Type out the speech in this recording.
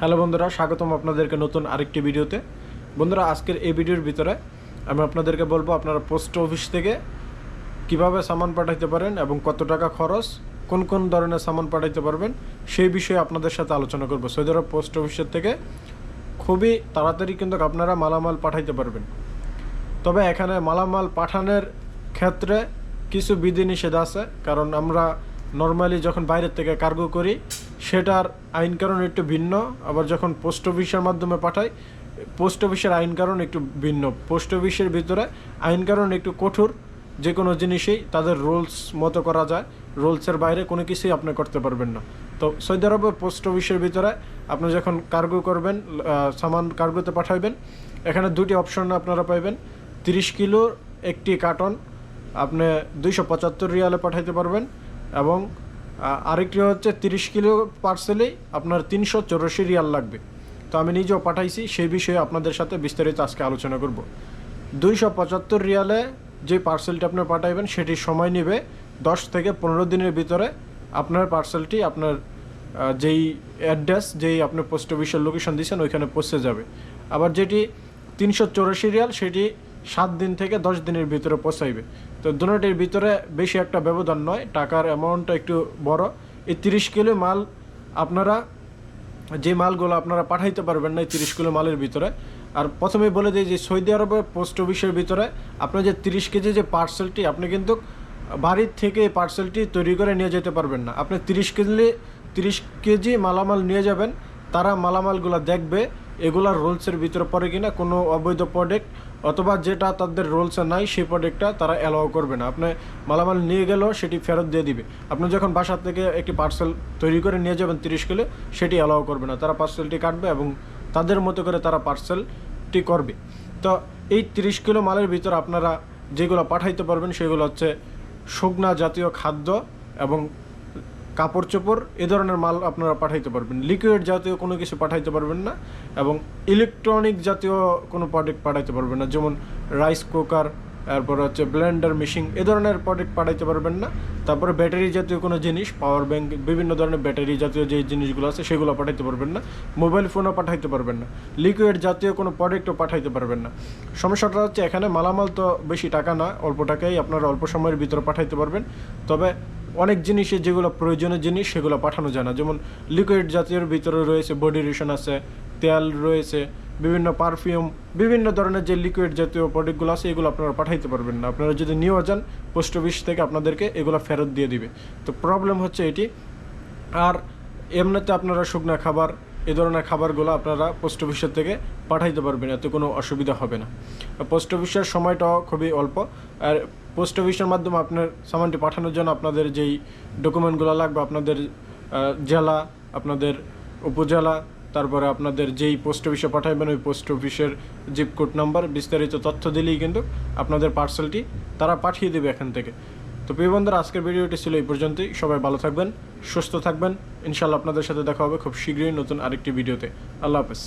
Hello বন্ধুরা, স্বাগতম আপনাদেরকে নতুন আরেকটি ভিডিওতে। বন্ধুরা, আজকের এই ভিডিওর ভিতরে আমি আপনাদেরকে বলব আপনারা পোস্ট অফিস থেকে কীভাবে সামান পাঠাইতে পারেন এবং কত টাকা খরচ, কোন কোন ধরনের সামান পাঠাইতে পারবেন, সেই বিষয়ে আপনাদের সাথে আলোচনা করব। সৌদি আরব পোস্ট অফিসের থেকে খুবই তাড়াতাড়ি কিন্তু আপনারা মালামাল পাঠাইতে পারবেন। তবে এখানে মালামাল পাঠানোর ক্ষেত্রে কিছু বিধিনিষেধ আছে, কারণ আমরা নর্মালি যখন বাইরের থেকে কার্গো করি সেটার আইন কারণ একটু ভিন্ন, আবার যখন পোস্ট অফিসের মাধ্যমে পাঠাই, পোস্ট অফিসের আইন কারণ একটু ভিন্ন। পোস্ট অফিসের ভিতরে আইন কারণ একটু কঠোর, যে কোনো জিনিসই তাদের রুলস মতো করা যায়, রুলসের বাইরে কোনো কিছুই আপনি করতে পারবেন না। তো সৌদি আরবে পোস্ট অফিসের ভিতরে আপনি যখন কার্গো করবেন সামান কার্গোতে পাঠাবেন এখানে দুটি অপশন আপনারা পাইবেন। তিরিশ কিলো একটি কার্টন আপনি দুইশো পঁচাত্তর রিয়ালে পাঠাইতে পারবেন এবং আরেকটি হচ্ছে তিরিশ কিলো পার্সেলেই আপনার তিনশো চৌরাশি রিয়াল লাগবে। তো আমি নিজেও পাঠাইছি, সেই বিষয়ে আপনাদের সাথে বিস্তারিত আজকে আলোচনা করব। দুইশো পঁচাত্তর রিয়ালে যে পার্সেলটি আপনি পাঠাইবেন, সেটি সময় নেবে দশ থেকে পনেরো দিনের ভিতরে আপনার পার্সেলটি আপনার যেই অ্যাড্রেস যেই আপনি পোস্ট অফিসের লোকেশন দিয়েছেন ওইখানে পৌঁছে যাবে। আবার যেটি তিনশো চৌরাশি রিয়াল, সেটি সাত দিন থেকে দশ দিনের ভিতরে পৌঁছাইবে। তো দুটোটির ভিতরে বেশি একটা ব্যবধান নয়, টাকার অ্যামাউন্টটা একটু বড়। এই তিরিশ কিলো মাল আপনারা, যে মালগুলো আপনারা পাঠাইতে পারবেন না এই তিরিশ কিলো মালের ভিতরে, আর প্রথমে বলে দিই যে সৌদি আরবের পোস্ট অফিসের ভিতরে আপনার যে তিরিশ কেজি যে পার্সেলটি আপনি কিন্তু বাড়ির থেকে এই পার্সেলটি তৈরি করে নিয়ে যেতে পারবেন না। আপনি তিরিশ কেজি তিরিশ কেজি মালামাল নিয়ে যাবেন তারা মালামালগুলো দেখবে, এগুলার রোলসের ভিতরে পড়ে কিনা কোনো অবৈধ প্রোডাক্ট অথবা যেটা তাদের রোলসে নাই, সেই প্রোডাক্টটা তারা অ্যালাউ করবে না। আপনি মালামাল নিয়ে গেলেও সেটি ফেরত দিয়ে দিবে। আপনি যখন বাসা থেকে একটি পার্সেল তৈরি করে নিয়ে যাবেন তিরিশ কিলো, সেটি অ্যালাউ করবে না। তারা পার্সেলটি কাটবে এবং তাদের মতো করে তারা পার্সেলটি করবে। তো এই তিরিশ কিলো মালের ভিতরে আপনারা যেগুলো পাঠাইতে পারবেন, সেগুলো হচ্ছে শুকনা জাতীয় খাদ্য এবং কাপড় চোপড় এ ধরনের মাল আপনারা পাঠাইতে পারবেন। লিকুইড জাতীয় কোনো কিছু পাঠাইতে পারবেন না এবং ইলেকট্রনিক জাতীয় কোনো প্রোডাক্ট পাঠাইতে পারবেন না। যেমন রাইস কুকার তারপর হচ্ছে ব্লেন্ডার মেশিন এ ধরনের প্রোডাক্ট পাঠাইতে পারবেন না। তারপরে ব্যাটারি জাতীয় কোনো জিনিস পাওয়ার ব্যাঙ্ক বিভিন্ন ধরনের ব্যাটারি জাতীয় যে জিনিসগুলো আছে, সেগুলো পাঠাইতে পারবেন না। মোবাইল ফোনও পাঠাইতে পারবেন না। লিকুইড জাতীয় কোনো প্রোডাক্টও পাঠাইতে পারবেন না। সমস্যাটা হচ্ছে, এখানে মালামাল তো বেশি টাকা না, অল্প টাকাই আপনারা অল্প সময়ের ভিতরে পাঠাইতে পারবেন। তবে অনেক জিনিসে যেগুলো প্রয়োজনীয় জিনিস সেগুলো পাঠানো যায় না। যেমন লিকুইড জাতীয় ভিতরে রয়েছে বডি রেশন আছে, তেল রয়েছে, বিভিন্ন পারফিউম বিভিন্ন ধরনের যে লিকুইড জাতীয় প্রোডাক্টগুলো আছে, এগুলো আপনারা পাঠাইতে পারবেন না। আপনারা যদি নিয়েও যান পোস্ট অফিস থেকে আপনাদেরকে এগুলো ফেরত দিয়ে দিবে। তো প্রবলেম হচ্ছে এটি। আর এমনিতে আপনারা শুকনা খাবার, এ ধরনের খাবারগুলো আপনারা পোস্ট অফিসের থেকে পাঠাইতে পারবেন, এতে কোনো অসুবিধা হবে না। পোস্ট অফিসের সময়টাও খুবই অল্প। আর পোস্ট অফিসের মাধ্যমে আপনার সামানটি পাঠানোর জন্য আপনাদের যেই ডকুমেন্টগুলো লাগবে, আপনাদের জেলা, আপনাদের উপজেলা, তারপরে আপনাদের যেই পোস্ট অফিসে পাঠাইবেন, ওই পোস্ট অফিসের জিপ কোড নাম্বার বিস্তারিত তথ্য দিলেই কিন্তু আপনাদের পার্সেলটি তারা পাঠিয়ে দেবে এখান থেকে। তো প্রিয় বন্ধুরা, আজকের ভিডিওটি ছিল এই পর্যন্তই। সবাই ভালো থাকবেন, সুস্থ থাকবেন। ইনশাল্লাহ আপনাদের সাথে দেখা হবে খুব শীঘ্রই নতুন আরেকটি ভিডিওতে। আল্লাহ হাফেজ।